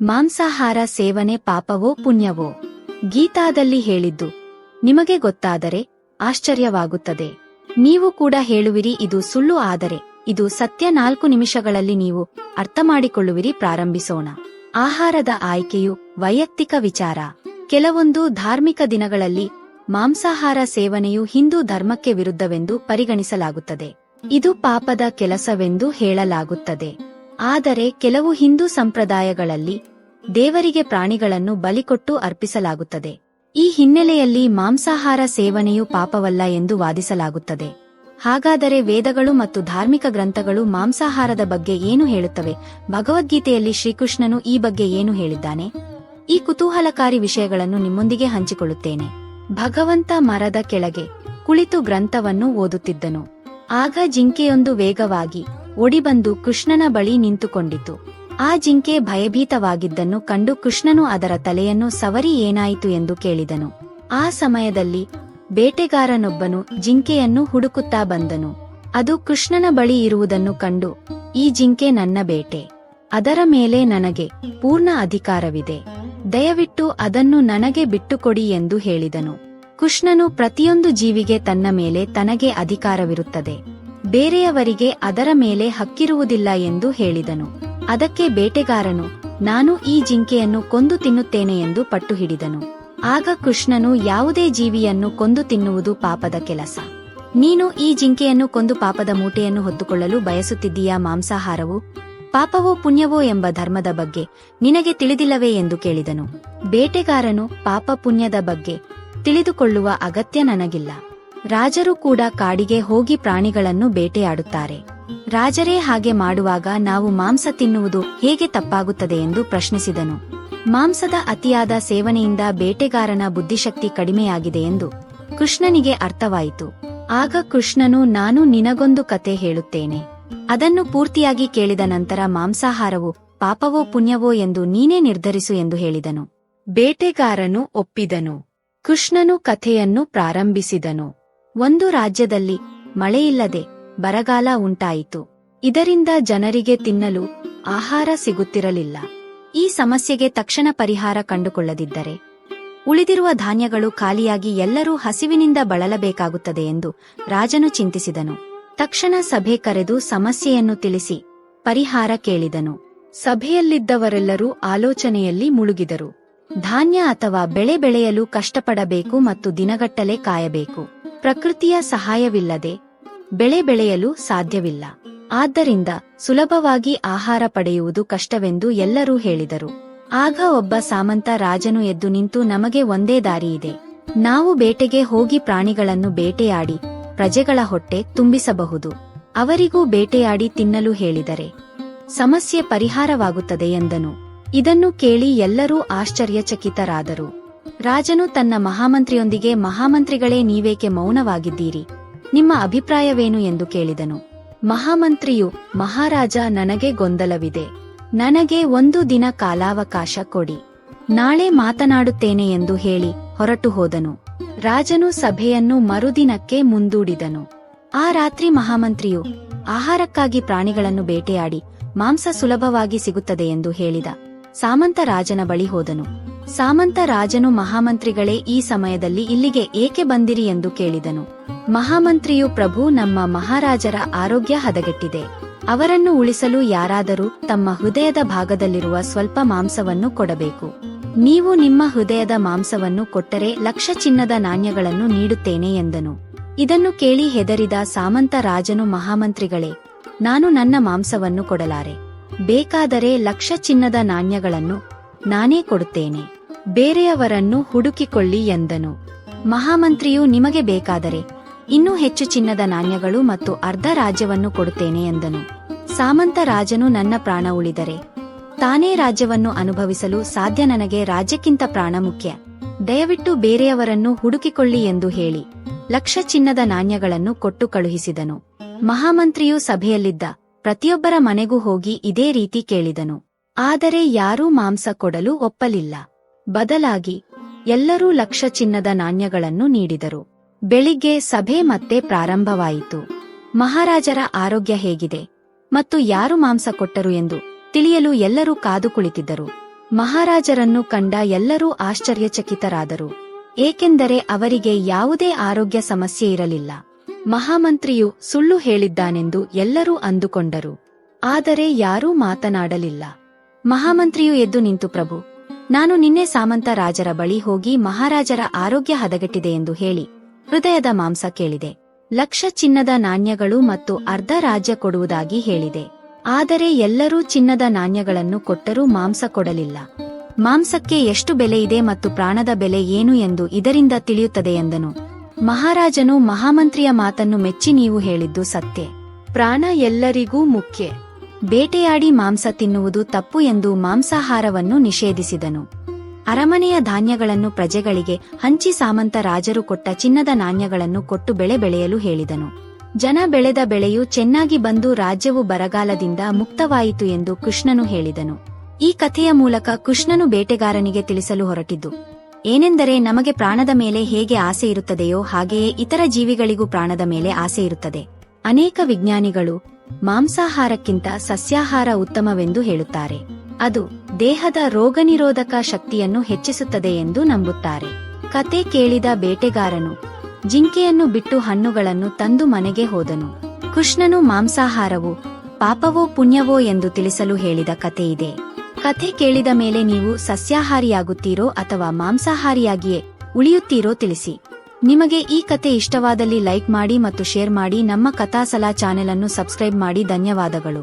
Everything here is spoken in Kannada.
ಮಾಂಸಾಹಾರ ಸೇವನೆ ಪಾಪವೋ ಪುಣ್ಯವೋ? ಗೀತಾದಲ್ಲಿ ಹೇಳಿದ್ದು, ನಿಮಗೆ ಗೊತ್ತಾದರೆ ಆಶ್ಚರ್ಯವಾಗುತ್ತದೆ. ನೀವು ಕೂಡ ಹೇಳುವಿರಿ, ಇದು ಸುಳ್ಳು, ಆದರೆ ಇದು ಸತ್ಯ. ನಾಲ್ಕು ನಿಮಿಷಗಳಲ್ಲಿ ನೀವು ಅರ್ಥಮಾಡಿಕೊಳ್ಳುವಿರಿ, ಪ್ರಾರಂಭಿಸೋಣ. ಆಹಾರದ ಆಯ್ಕೆಯು ವೈಯಕ್ತಿಕ ವಿಚಾರ. ಕೆಲವೊಂದು ಧಾರ್ಮಿಕ ದಿನಗಳಲ್ಲಿ ಮಾಂಸಾಹಾರ ಸೇವನೆಯು ಹಿಂದೂ ಧರ್ಮಕ್ಕೆ ವಿರುದ್ಧವೆಂದು ಪರಿಗಣಿಸಲಾಗುತ್ತದೆ. ಇದು ಪಾಪದ ಕೆಲಸವೆಂದು ಹೇಳಲಾಗುತ್ತದೆ. ಆದರೆ ಕೆಲವು ಹಿಂದೂ ಸಂಪ್ರದಾಯಗಳಲ್ಲಿ ದೇವರಿಗೆ ಪ್ರಾಣಿಗಳನ್ನು ಬಲಿಕೊಟ್ಟು ಅರ್ಪಿಸಲಾಗುತ್ತದೆ. ಈ ಹಿನ್ನೆಲೆಯಲ್ಲಿ ಮಾಂಸಾಹಾರ ಸೇವನೆಯು ಪಾಪವಲ್ಲ ಎಂದು ವಾದಿಸಲಾಗುತ್ತದೆ. ಹಾಗಾದರೆ ವೇದಗಳು ಮತ್ತು ಧಾರ್ಮಿಕ ಗ್ರಂಥಗಳು ಮಾಂಸಾಹಾರದ ಬಗ್ಗೆ ಏನು ಹೇಳುತ್ತವೆ? ಭಗವದ್ಗೀತೆಯಲ್ಲಿ ಶ್ರೀಕೃಷ್ಣನು ಈ ಬಗ್ಗೆ ಏನು ಹೇಳಿದ್ದಾನೆ? ಈ ಕುತೂಹಲಕಾರಿ ವಿಷಯಗಳನ್ನು ನಿಮ್ಮೊಂದಿಗೆ ಹಂಚಿಕೊಳ್ಳುತ್ತೇನೆ. ಭಗವಂತ ಮರದ ಕೆಳಗೆ ಕುಳಿತು ಗ್ರಂಥವನ್ನು ಓದುತ್ತಿದ್ದನು. ಆಗ ಜಿಂಕೆಯೊಂದು ವೇಗವಾಗಿ ಒಡಿಬಂದು ಕೃಷ್ಣನ ಬಳಿ ನಿಂತುಕೊಂಡಿತು. ಆ ಜಿಂಕೆ ಭಯಭೀತವಾಗಿದ್ದನ್ನು ಕಂಡು ಕೃಷ್ಣನು ಅದರ ತಲೆಯನ್ನು ಸವರಿ ಏನಾಯಿತು ಎಂದು ಕೇಳಿದನು. ಆ ಸಮಯದಲ್ಲಿ ಬೇಟೆಗಾರನೊಬ್ಬನು ಜಿಂಕೆಯನ್ನು ಹುಡುಕುತ್ತಾ ಬಂದನು. ಅದು ಕೃಷ್ಣನ ಬಳಿ ಇರುವುದನ್ನು ಕಂಡು, ಈ ಜಿಂಕೆ ನನ್ನ ಬೇಟೆ. ಅದರ ಮೇಲೆ ನನಗೆ ಪೂರ್ಣ ಅಧಿಕಾರವಿದೆ. ದಯವಿಟ್ಟು ಅದನ್ನು ನನಗೆ ಬಿಟ್ಟುಕೊಡಿ ಎಂದು ಹೇಳಿದನು. ಕೃಷ್ಣನು ಪ್ರತಿಯೊಂದು ಜೀವಿಗೆ ತನ್ನ ಮೇಲೆ ತನಗೆ ಅಧಿಕಾರವಿರುತ್ತದೆ. ಬೇರೆಯವರಿಗೆ ಅದರ ಮೇಲೆ ಹಕ್ಕಿರುವುದಿಲ್ಲ ಎಂದು ಹೇಳಿದನು. ಅದಕ್ಕೆ ಬೇಟೆಗಾರನು, ನಾನು ಈ ಜಿಂಕೆಯನ್ನು ಕೊಂದು ತಿನ್ನುತ್ತೇನೆ ಎಂದು ಪಟ್ಟು ಹಿಡಿದನು ಆಗ ಕೃಷ್ಣನು ಯಾವುದೇ ಜೀವಿಯನ್ನು ಕೊಂದು ತಿನ್ನುವುದು ಪಾಪದ ಕೆಲಸ. ನೀನು ಈ ಜಿಂಕೆಯನ್ನು ಕೊಂದು ಪಾಪದ ಮೂಟೆಯನ್ನು ಹೊತ್ತುಕೊಳ್ಳಲು ಬಯಸುತ್ತಿದ್ದೀಯಾ ಮಾಂಸಾಹಾರವು? ಪಾಪವೋ ಪುಣ್ಯವೋ ಎಂಬ ಧರ್ಮದ ಬಗ್ಗೆ ನಿನಗೆ ತಿಳಿದಿಲ್ಲವೇ ಎಂದು ಕೇಳಿದನು. ಬೇಟೆಗಾರನು, ಪಾಪ ಪುಣ್ಯದ ಬಗ್ಗೆ ತಿಳಿದುಕೊಳ್ಳುವ ಅಗತ್ಯ ನನಗಿಲ್ಲ. ರಾಜರು ಕೂಡ ಕಾಡಿಗೆ ಹೋಗಿ ಪ್ರಾಣಿಗಳನ್ನು ಬೇಟೆಯಾಡುತ್ತಾರೆ. ರಾಜರೇ ಹಾಗೆ ಮಾಡುವಾಗ ನಾವು ಮಾಂಸ ತಿನ್ನುವುದು ಹೇಗೆ ತಪ್ಪಾಗುತ್ತದೆ ಎಂದು ಪ್ರಶ್ನಿಸಿದನು. ಮಾಂಸದ ಅತಿಯಾದ ಸೇವನೆಯಿಂದ ಬೇಟೆಗಾರನ ಬುದ್ಧಿಶಕ್ತಿ ಕಡಿಮೆಯಾಗಿದೆ ಎಂದು ಕೃಷ್ಣನಿಗೆ ಅರ್ಥವಾಯಿತು. ಆಗ ಕೃಷ್ಣನು, ನಾನು ನಿನಗೊಂದು ಕತೆ ಹೇಳುತ್ತೇನೆ. ಅದನ್ನು ಪೂರ್ತಿಯಾಗಿ ಕೇಳಿದ ನಂತರ ಮಾಂಸಾಹಾರವು, ಪಾಪವೋ, ಪುಣ್ಯವೋ ಎಂದು ನೀನೇ ನಿರ್ಧರಿಸು ಎಂದು ಹೇಳಿದನು. ಬೇಟೆಗಾರನು ಒಪ್ಪಿದನು. ಕೃಷ್ಣನು ಕಥೆಯನ್ನು ಪ್ರಾರಂಭಿಸಿದನು. ಒಂದು ರಾಜ್ಯದಲ್ಲಿ ಮಳೆಯಿಲ್ಲದೆ ಬರಗಾಲ ಉಂಟಾಯಿತು. ಇದರಿಂದ ಜನರಿಗೆ ತಿನ್ನಲು ಆಹಾರ ಸಿಗುತ್ತಿರಲಿಲ್ಲ. ಈ ಸಮಸ್ಯೆಗೆ ತಕ್ಷಣ ಪರಿಹಾರ ಕಂಡುಕೊಳ್ಳದಿದ್ದರೆ ಉಳಿದಿರುವ ಧಾನ್ಯಗಳು ಖಾಲಿಯಾಗಿ ಎಲ್ಲರೂ ಹಸಿವಿನಿಂದ ಬಳಲಬೇಕಾಗುತ್ತದೆ ಎಂದು ರಾಜನು ಚಿಂತಿಸಿದನು. ತಕ್ಷಣ ಸಭೆ ಕರೆದು ಸಮಸ್ಯೆಯನ್ನು ತಿಳಿಸಿ ಪರಿಹಾರ ಕೇಳಿದನು. ಸಭೆಯಲ್ಲಿದ್ದವರೆಲ್ಲರೂ ಆಲೋಚನೆಯಲ್ಲಿ ಮುಳುಗಿದರು. ಧಾನ್ಯ ಅಥವಾ ಬೆಳೆ ಬೆಳೆಯಲು ಕಷ್ಟಪಡಬೇಕು ಮತ್ತು ದಿನಗಟ್ಟಲೆ ಕಾಯಬೇಕು. ಪ್ರಕೃತಿಯ ಸಹಾಯವಿಲ್ಲದೆ ಬೆಳೆ ಬೆಳೆಯಲು ಸಾಧ್ಯವಿಲ್ಲ. ಆದ್ದರಿಂದ ಸುಲಭವಾಗಿ ಆಹಾರ ಪಡೆಯುವುದು ಕಷ್ಟವೆಂದು ಎಲ್ಲರೂ ಹೇಳಿದರು. ಆಗ ಒಬ್ಬ ಸಾಮಂತ ರಾಜನು ಎದ್ದು ನಿಂತು, ನಮಗೆ ಒಂದೇ ದಾರಿಯಿದೆ ನಾವು ಬೇಟೆಗೆ ಹೋಗಿ ಪ್ರಾಣಿಗಳನ್ನು ಬೇಟೆಯಾಡಿ, ಪ್ರಜೆಗಳ ಹೊಟ್ಟೆ ತುಂಬಿಸಬಹುದು. ಅವರಿಗೂ ಬೇಟೆಯಾಡಿ ತಿನ್ನಲು ಹೇಳಿದರೆ ಸಮಸ್ಯೆ ಪರಿಹಾರವಾಗುತ್ತದೆ ಎಂದನು. ಇದನ್ನು ಕೇಳಿ ಎಲ್ಲರೂ ಆಶ್ಚರ್ಯಚಕಿತರಾದರು. ರಾಜನು ತನ್ನ ಮಹಾಮಂತ್ರಿಯೊಂದಿಗೆ, ಮಹಾಮಂತ್ರಿಗಳೇ, ನೀವೇಕೆ ಮೌನವಾಗಿದ್ದೀರಿ? ನಿಮ್ಮ ಅಭಿಪ್ರಾಯವೇನು? ಎಂದು ಕೇಳಿದನು. ಮಹಾಮಂತ್ರಿಯು, ಮಹಾರಾಜ, ನನಗೆ ಗೊಂದಲವಿದೆ. ನನಗೆ ಒಂದು ದಿನ ಕಾಲಾವಕಾಶ ಕೊಡಿ. ನಾಳೆ ಮಾತನಾಡುತ್ತೇನೆ ಎಂದು ಹೇಳಿ ಹೊರಟು ಹೋದನು. ರಾಜನು ಸಭೆಯನ್ನು ಮರುದಿನಕ್ಕೆ ಮುಂದೂಡಿದನು. ಆ ರಾತ್ರಿ ಮಹಾಮಂತ್ರಿಯು, ಆಹಾರಕ್ಕಾಗಿ ಪ್ರಾಣಿಗಳನ್ನು ಬೇಟೆಯಾಡಿ, ಮಾಂಸ ಸುಲಭವಾಗಿ ಸಿಗುತ್ತದೆ ಎಂದು ಹೇಳಿದ. ಸಾಮಂತ ರಾಜನ ಬಳಿ ಹೋದನು. ಸಾಮಂತ ರಾಜನು ಮಹಾಮಂತ್ರಿಗಳೇ, ಈ ಸಮಯದಲ್ಲಿ ಇಲ್ಲಿಗೆ ಏಕೆ ಬಂದಿರಿ ಎಂದು ಕೇಳಿದನು. ಮಹಾಮಂತ್ರಿಯು, ಪ್ರಭು, ನಮ್ಮ ಮಹಾರಾಜರ ಆರೋಗ್ಯ ಹದಗೆಟ್ಟಿದೆ. ಅವರನ್ನು ಉಳಿಸಲು ಯಾರಾದರೂ ತಮ್ಮ ಹೃದಯದ ಭಾಗದಲ್ಲಿರುವ ಸ್ವಲ್ಪ ಮಾಂಸವನ್ನು ಕೊಡಬೇಕು. ನೀವು ನಿಮ್ಮ ಹೃದಯದ ಮಾಂಸವನ್ನು ಕೊಟ್ಟರೆ ಲಕ್ಷ ಚಿನ್ನದ ನಾಣ್ಯಗಳನ್ನು ನೀಡುತ್ತೇನೆ ಎಂದನು. ಇದನ್ನು ಕೇಳಿ ಹೆದರಿದ ಸಾಮಂತ ರಾಜನು ಮಹಾಮಂತ್ರಿಗಳೇ, ನಾನು ನನ್ನ ಮಾಂಸವನ್ನು ಕೊಡಲಾರೆ. ಬೇಕಾದರೆ ಲಕ್ಷ ಚಿನ್ನದ ನಾಣ್ಯಗಳನ್ನು ನಾನೇ ಕೊಡುತ್ತೇನೆ. ಬೇರೆಯವರನ್ನು ಹುಡುಕಿಕೊಳ್ಳಿ ಎಂದನು. ಮಹಾಮಂತ್ರಿಯು, ನಿಮಗೆ ಬೇಕಾದರೆ ಇನ್ನೂ ಹೆಚ್ಚು ಚಿನ್ನದ ನಾಣ್ಯಗಳು ಮತ್ತು ಅರ್ಧ ರಾಜ್ಯವನ್ನು ಕೊಡುತ್ತೇನೆ ಎಂದನು. ಸಾಮಂತ ರಾಜನು, ನನ್ನ ಪ್ರಾಣ ಉಳಿದರೆ ತಾನೇ ರಾಜ್ಯವನ್ನು ಅನುಭವಿಸಲು ಸಾಧ್ಯ, ನನಗೆ ರಾಜ್ಯಕ್ಕಿಂತ ಪ್ರಾಣ ಮುಖ್ಯ. ದಯವಿಟ್ಟು ಬೇರೆಯವರನ್ನು ಹುಡುಕಿಕೊಳ್ಳಿ ಎಂದು ಹೇಳಿ ಲಕ್ಷ ಚಿನ್ನದ ನಾಣ್ಯಗಳನ್ನು ಕೊಟ್ಟು ಕಳುಹಿಸಿದನು. ಮಹಾಮಂತ್ರಿಯು ಸಭೆಯಲ್ಲಿದ್ದ ಪ್ರತಿಯೊಬ್ಬರ ಮನೆಗೂ ಹೋಗಿ ಇದೇ ರೀತಿ ಕೇಳಿದನು. ಆದರೆ ಯಾರೂ ಮಾಂಸ ಕೊಡಲು ಒಪ್ಪಲಿಲ್ಲ. ಬದಲಾಗಿ ಎಲ್ಲರೂ ಲಕ್ಷ ಚಿನ್ನದ ನಾಣ್ಯಗಳನ್ನು ನೀಡಿದರು. ಬೆಳಿಗ್ಗೆ ಸಭೆ ಮತ್ತೆ ಪ್ರಾರಂಭವಾಯಿತು. ಮಹಾರಾಜರ ಆರೋಗ್ಯ ಹೇಗಿದೆ. ಮತ್ತು ಯಾರು ಮಾಂಸ ಕೊಟ್ಟರು ಎಂದು ತಿಳಿಯಲು ಎಲ್ಲರೂ ಕಾದು ಕುಳಿತಿದ್ದರು. ಮಹಾರಾಜರನ್ನು ಕಂಡ ಎಲ್ಲರೂ ಆಶ್ಚರ್ಯಚಕಿತರಾದರು. ಏಕೆಂದರೆ ಅವರಿಗೆ ಯಾವುದೇ ಆರೋಗ್ಯ ಸಮಸ್ಯೆ ಇರಲಿಲ್ಲ. ಮಹಾಮಂತ್ರಿಯು ಸುಳ್ಳು ಹೇಳಿದ್ದಾನೆಂದು ಎಲ್ಲರೂ ಅಂದುಕೊಂಡರು. ಆದರೆ ಯಾರೂ ಮಾತನಾಡಲಿಲ್ಲ. ಮಹಾಮಂತ್ರಿಯು ಎದ್ದು ನಿಂತು, ಪ್ರಭು, ನಾನು ನಿನ್ನೆ ಸಾಮಂತ ರಾಜರ ಬಳಿ ಹೋಗಿ ಮಹಾರಾಜರ ಆರೋಗ್ಯ ಹದಗೆಟ್ಟಿದೆ ಎಂದು ಹೇಳಿ ಹೃದಯದ ಮಾಂಸ ಕೇಳಿದೆ. ಲಕ್ಷ ಚಿನ್ನದ ನಾಣ್ಯಗಳು ಮತ್ತು ಅರ್ಧ ರಾಜ್ಯ ಕೊಡುವುದಾಗಿ ಹೇಳಿದೆ. ಆದರೆ ಎಲ್ಲರೂ ಚಿನ್ನದ ನಾಣ್ಯಗಳನ್ನು ಕೊಟ್ಟರೂ ಮಾಂಸ ಕೊಡಲಿಲ್ಲ. ಮಾಂಸಕ್ಕೆ ಎಷ್ಟು ಬೆಲೆ ಇದೆ ಮತ್ತು ಪ್ರಾಣದ ಬೆಲೆ ಏನು ಎಂದು ಇದರಿಂದ ತಿಳಿಯುತ್ತದೆ ಎಂದನು. ಮಹಾರಾಜನು ಮಹಾಮಂತ್ರಿಯ ಮಾತನ್ನು ಮೆಚ್ಚಿ ನೀವು ಹೇಳಿದ್ದು ಸತ್ಯ. ಪ್ರಾಣ ಎಲ್ಲರಿಗೂ ಮುಖ್ಯ. ಬೇಟೆಯಾಡಿ ಮಾಂಸ ತಿನ್ನುವುದು ತಪ್ಪು ಎಂದು ಮಾಂಸಾಹಾರವನ್ನು ನಿಷೇಧಿಸಿದನು. ಅರಮನೆಯ ಧಾನ್ಯಗಳನ್ನು ಪ್ರಜೆಗಳಿಗೆ ಹಂಚಿ ಸಾಮಂತ ರಾಜರು ಕೊಟ್ಟ ಚಿನ್ನದ ನಾಣ್ಯಗಳನ್ನು ಕೊಟ್ಟು ಬೆಳೆ ಬೆಳೆಯಲು ಹೇಳಿದನು. ಜನ ಬೆಳೆದ ಬೆಳೆಯು ಚೆನ್ನಾಗಿ ಬಂದು ರಾಜ್ಯವು ಬರಗಾಲದಿಂದ ಮುಕ್ತವಾಯಿತು ಎಂದು ಕೃಷ್ಣನು ಹೇಳಿದನು. ಈ ಕಥೆಯ ಮೂಲಕ ಕೃಷ್ಣನು ಬೇಟೆಗಾರನಿಗೆ ತಿಳಿಸಲು ಹೊರಟಿದ್ದು ಏನೆಂದರೆ ನಮಗೆ ಪ್ರಾಣದ ಮೇಲೆ ಹೇಗೆ ಆಸೆ ಇರುತ್ತದೆಯೋ ಹಾಗೆಯೇ ಇತರ ಜೀವಿಗಳಿಗೂ ಪ್ರಾಣದ ಮೇಲೆ ಆಸೆ ಇರುತ್ತದೆ. ಅನೇಕ ವಿಜ್ಞಾನಿಗಳು ಮಾಂಸಾಹಾರಕ್ಕಿಂತ ಸಸ್ಯಾಹಾರ ಉತ್ತಮವೆಂದು ಹೇಳುತ್ತಾರೆ. ಅದು ದೇಹದ ರೋಗನಿರೋಧಕ ಶಕ್ತಿಯನ್ನು ಹೆಚ್ಚಿಸುತ್ತದೆ ಎಂದು ನಂಬುತ್ತಾರೆ. ಕತೆ ಕೇಳಿದ ಬೇಟೆಗಾರನು ಜಿಂಕೆಯನ್ನು ಬಿಟ್ಟು ಹಣ್ಣುಗಳನ್ನು ತಂದು ಮನೆಗೆ ಹೋದನು. ಕೃಷ್ಣನು ಮಾಂಸಾಹಾರವು, ಪಾಪವೋ, ಪುಣ್ಯವೋ ಎಂದು ತಿಳಿಸಲು ಹೇಳಿದ ಕಥೆಯಿದೆ. ಕಥೆ ಕೇಳಿದ ಮೇಲೆ ನೀವು ಸಸ್ಯಾಹಾರಿಯಾಗುತ್ತೀರೋ ಅಥವಾ ಮಾಂಸಾಹಾರಿಯಾಗಿಯೇ ಉಳಿಯುತ್ತೀರೋ ತಿಳಿಸಿ. ನಿಮಗೆ ಈ ಕತೆ ಇಷ್ಟವಾದಲ್ಲಿ ಲೈಕ್ ಮಾಡಿ ಮತ್ತು ಶೇರ್ ಮಾಡಿ ನಮ್ಮ ಕಥಾಸಲಾ ಚಾನೆಲ್ ಅನ್ನು ಸಬ್ಸ್ಕ್ರೈಬ್ ಮಾಡಿ ಧನ್ಯವಾದಗಳು.